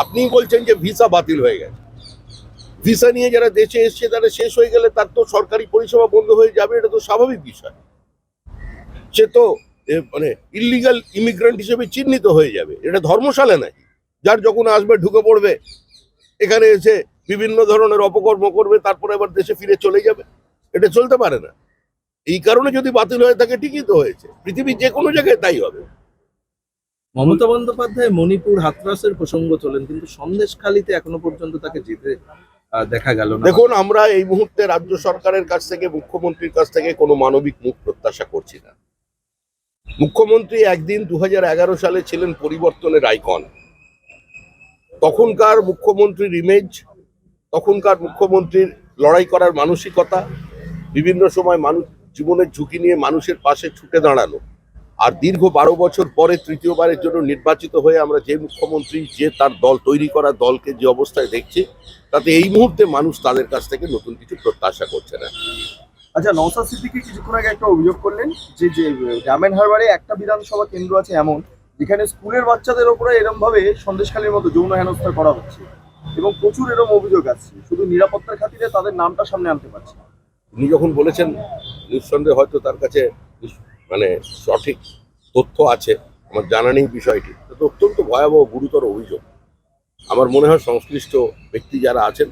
আপনিই বলছেন যে ভিসা বাতিল হয়ে গেছে। ভিসা নিয়ে যারা দেশে এসছে, তারা শেষ হয়ে গেলে তার তো সরকারি পরিষেবা বন্ধ হয়ে যাবে, এটা তো স্বাভাবিক বিষয়। সে তো মানে ইলিগাল ইমিগ্রেন্ট হিসেবে চিহ্নিত হয়ে যাবে। এটা ধর্মশালা নাকি? যার যখন আসবে, ঢুকে পড়বে, এখানে এসে বিভিন্ন ধরনের অপকর্ম করবে, তারপরে আবার দেশে ফিরে চলে যাবে। এটা চলতে পারে না। এই কারণে যদি বাতিল হয়ে থাকে, ঠিকই তো হয়েছে। পৃথিবীর যে কোনো জায়গায় তাই হবে। মমতা বন্দ্যোপাধ্যায় মণিপুর হাতরাসের প্রসঙ্গ চলেন কিন্তু সন্দেশখালিতে এখনও পর্যন্ত তাকে যেতে দেখা গেল দেখুন, আমরা এই মুহূর্তে রাজ্য সরকারের কাছ থেকে, মুখ্যমন্ত্রীর কাছ থেকে কোনো মানবিক মুখ প্রত্যাশা করছি না। মুখ্যমন্ত্রী একদিন দু হাজার এগারো সালে ছিলেন পরিবর্তনের আইকন। তখনকার মুখ্যমন্ত্রীর ইমেজ তখনকার মুখ্যমন্ত্রীর লড়াই করার মানসিকতা, বিভিন্ন সময় মানুষ, জীবনের ঝুঁকি নিয়ে মানুষের পাশে ছুটে দাঁড়ানো আর দীর্ঘ বারো বছর পরে তৃতীয়বারের জন্য নির্বাচিত হয়ে আমরা যে মুখ্যমন্ত্রী যে তার দল তৈরি করা দলকে যে অবস্থায় দেখছি তাতে এই মুহূর্তে মানুষ তাদের কাছ থেকে নতুন কিছু প্রত্যাশা করছে না। আচ্ছা নওসাদ সিদ্দিকি কিছুক্ষণ আগে একটা অভিযোগ করলেন যে যে ডায়মন্ড হারবারে একটা বিধানসভা কেন্দ্র আছে এমন যেখানে স্কুলের বাচ্চাদের ওপরে এরম ভাবে সন্দেশখালীর মতো যৌন হেনস্থা করা হচ্ছে এবং প্রচুর এরম অভিযোগ আছে শুধু নিরাপত্তার খাতিরে তাদের নামটা সামনে আনতে পারছে উনি যখন বলেছেন নিঃসন্দেহে হয়তো তার কাছে মানে সঠিক তথ্য আছে আমার জানা নেই বিষয়টি। এটা অত্যন্ত ভয়াবহ গুরুতর অভিযোগ। আমার মনে হয় সংশ্লিষ্ট ব্যক্তি যারা আছেন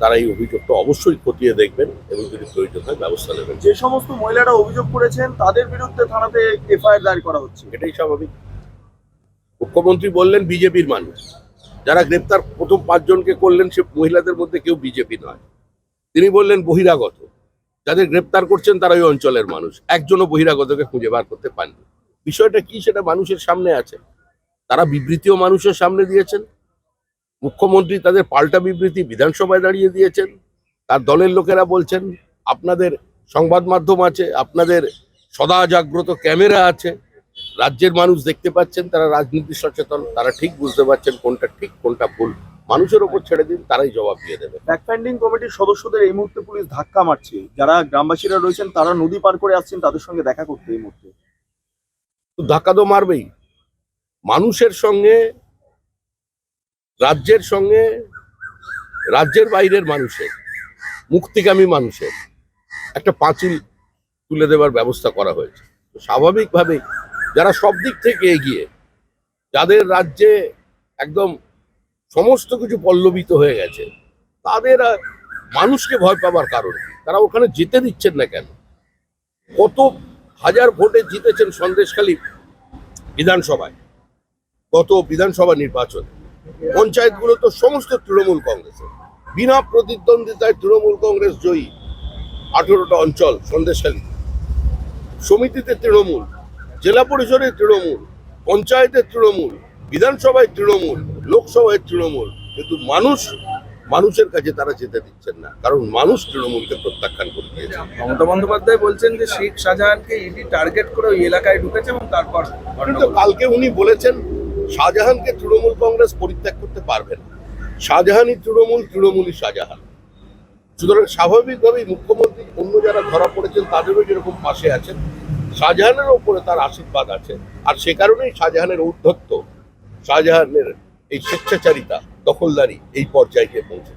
তারা এই অভিযোগটা অবশ্যই খতিয়ে দেখবেন এবং যদি প্রয়োজন হয় ব্যবস্থা নেবেন। যে সমস্ত মহিলারা অভিযোগ করেছেন তাদের বিরুদ্ধে থানাতে এফআইআর দায়ের করা হচ্ছে। এটাই স্বাভাবিক। মুখ্যমন্ত্রী বললেন বিজেপির মানুষ। যারা গ্রেপ্তার প্রথম পাঁচজনকে করলেন সে মহিলাদের মধ্যে কেউ বিজেপি নয়। তিনি বললেন বহিরাগত। যাদের গ্রেপ্তার করছেন তারা ওই অঞ্চলের মানুষ। একজনও বহিরাগতকে খুঁজে বার করতে পারেনি বিষয়টা কি সেটা মানুষের সামনে আছে। তারা বিবৃতিও মানুষের সামনে দিয়েছেন। মুখ্যমন্ত্রী তাদের পাল্টা বিবৃতি বিধানসভায় দাঁড়িয়ে দিয়েছেন। তার দলের লোকেরা বলছেন, আপনাদের সংবাদ মাধ্যম আছে, আপনাদের সদা জাগ্রত ক্যামেরা আছে। রাজ্যের মানুষ দেখতে পাচ্ছেন তারা রাজনীতি সচেতন তারা ঠিক বুঝতে পারছেন কোনটা ঠিক কোনটা ভুল। মানুষের ওপর ছেড়ে দিন তারাই জবাব দিয়ে দেবে। ফ্যাক্ট ফাইন্ডিং কমিটির সদস্যদের এই মুহূর্তে পুলিশ ধাক্কা মারছে। যারা গ্রামবাসীরা রয়েছেন তারা নদী পার করে আসছেন তাদের সঙ্গে দেখা করতে এই মুহূর্তে। তো ধাক্কা তো মারবেই। মানুষের সঙ্গে রাজ্যের সঙ্গে রাজ্যের বাইরের মানুষের মুক্তিকামী মানুষের একটা পাঁচিল তুলে দেওয়ার ব্যবস্থা করা হয়েছে। তো স্বাভাবিকভাবেই যারা সব দিক থেকে এগিয়ে, যাদের রাজ্যে একদম সমস্ত কিছু পল্লবিত হয়ে গেছে, তাদের মানুষকে ভয় পাবার কারণ তারা ওখানে যেতে দিচ্ছেন না কেন? কত হাজার ভোটে জিতেছেন সন্দেশখালী বিধানসভায়, গত বিধানসভা নির্বাচন। পঞ্চায়েতগুলো তো সমস্ত তৃণমূল কংগ্রেসের। বিনা প্রতিদ্বন্দ্বিতায় তৃণমূল কংগ্রেস জয়ী আঠেরোটা অঞ্চল সন্দেশখালী। সমিতিতে তৃণমূল। জেলা পরিষদের তৃণমূল পঞ্চায়েতের তৃণমূল বিধানসভায় তৃণমূল লোকসভায় তৃণমূল কিন্তু মানুষ মানুষের কাছে তারা যেতে দিচ্ছেন না। কারণ মানুষ তৃণমূলকে প্রত্যাখ্যান করে দিয়েছে। মমতা বন্দ্যোপাধ্যায় বলছেন যে শেখ শাহজাহানকে ইডি টার্গেট করে ওই এলাকায় ঢুকেছে এবং তারপর কিন্তু কালকে উনি বলেছেন শাহজাহানকে তৃণমূল কংগ্রেস পরিত্যাগ করতে পারবে না। শাহজাহানই তৃণমূল তৃণমূলই শাহজাহান। সুতরাং স্বাভাবিকভাবেই মুখ্যমন্ত্রী অন্য যারা ধরা পড়েছেন তাদেরও যেরকম পাশে আছেন শাহজাহানের ওপরে তার আশীর্বাদ আছে। আর সে কারণেই শাহজাহানের ঔদ্ধত্য শাহজাহানের এই স্বেচ্ছাচারিতা, দখলদারি এই পর্যায়ে গিয়ে পৌঁছেছে।